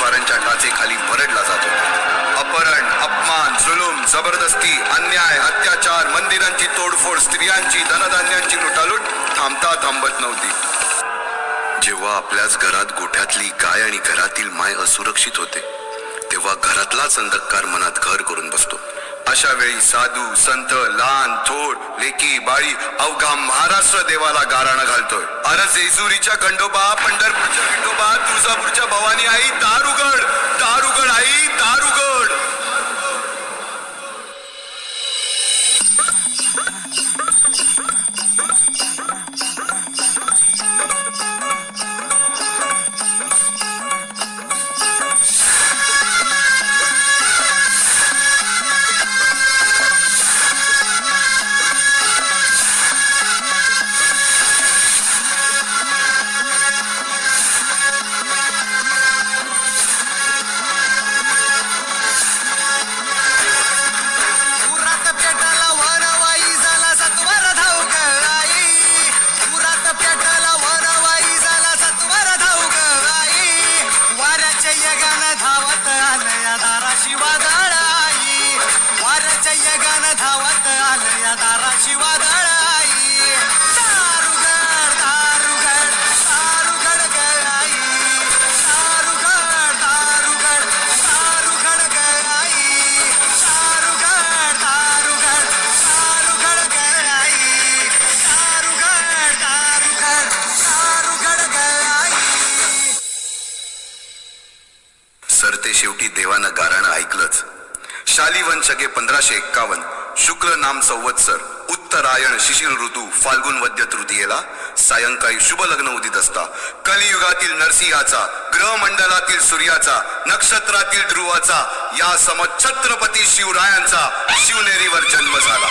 परकीय टाचेखाली भरडला जातो. अपहरण अपमान जुलूम जबरदस्ती अन्याय अत्याचार मंदिरांची तोडफोड स्त्रियांची धनधान्यांची लुटालूट थांबता थांबत नव्हती. जेव्हा आपल्याच घरात गोठ्यातली गाय आणि घरातील माय असुरक्षित होते तेव्हा घरातलाच अंधकार मनात घर करून बसतो. अशा वेळी साधू संत लहान थोड लेकी बाळी अवघा महाराष्ट्र देवाला गाराणं घालतोय. अरे जेजुरीच्या खंडोबा पंढरपूरच्या खंडोबा तुळजापूरच्या भवानी आई दार उघड दार उघड आई दार उघड दारुगड दारुगड दारुगड गळाई दारुगड दारुगड दारुगड गळाई दारुगड दारुगड दारुगड गळाई दारुगड दारुगड दारुगड गळाई. सरते शेवटी देवानं गाराणं ऐकलंच. शालिवन शके पंधराशे एक्कावन्न. शुक्ल नाम संवत्सर उत्तरायण शिशिर ऋतू फाल्गुन वद्य तृतीयेला सायंकाळी शुभ लग्न उदित असता. कलियुगातील नरसिंहाचा ग्रहमंडलातील सूर्याचा नक्षत्रातील ध्रुवाचा या सम छत्रपती शिवरायांचा शिवनेरीवर जन्म झाला.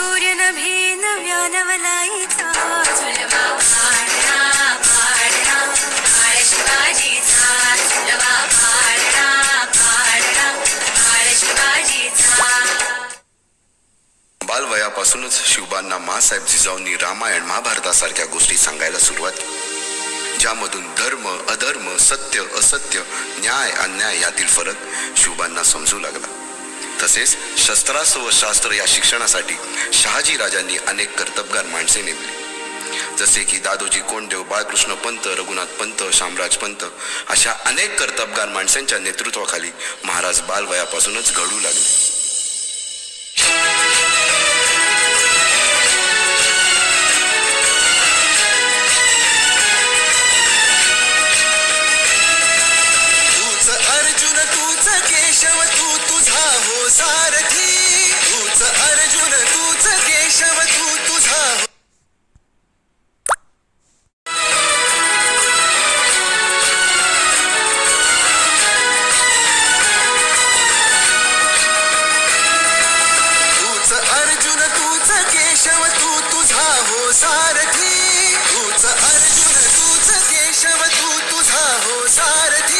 सूर्य नभे नव्या नवलाईचा झुलवा पाळणा पाळणा बाळ शिवाजीचा। झुलवा पाळणा पाळणा बाळ शिवाजीचा। बालवयापासूनच शिवबांना मासाहेब जिजाऊंनी रामायण महाभारतासारख्या गोष्टी सांगायला सुरुवात केली. ज्यामधून धर्म अधर्म सत्य असत्य न्याय अन्याय यातील फरक शिवबांना समजू लागला. तसेच शस्त्रास्त्र व शास्त्र या शिक्षणासाठी शहाजी राजांनी अनेक कर्तबगार माणसे नेमली. जसे की दादोजी कोंडदेव बाळकृष्ण पंत रघुनाथ पंत शामराज पंत अशा अनेक कर्तबगार माणसांच्या नेतृत्वाखाली महाराज बालवयापासूनच घडू लागले. सारथी तूच अर्जुन तूच केशव तू तुझा हो- तूच अर्जुन तूच केशव तू तुझा हो सारथी. तूच अर्जुन तूच केशव तू तुझा हो सारथी.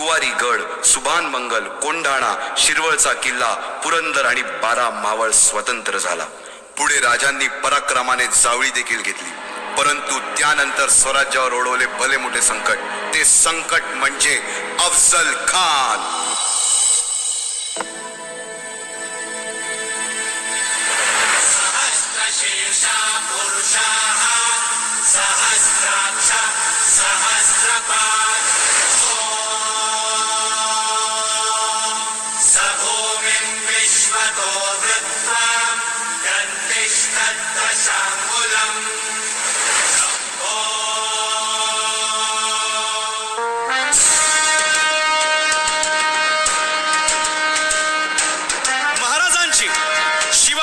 कुवारी गड सुभान मंगल कोंढाणा शिरवळचा किल्ला पुरंदर आणि बारा मावळ स्वतंत्र झाला. पुढे राजांनी पराक्रमाने जावळी देखील घेतली. परंतु त्यानंतर स्वराज्यावर ओढवले भले मोठे संकट. ते संकट म्हणजे अफजल खान. पुरुषा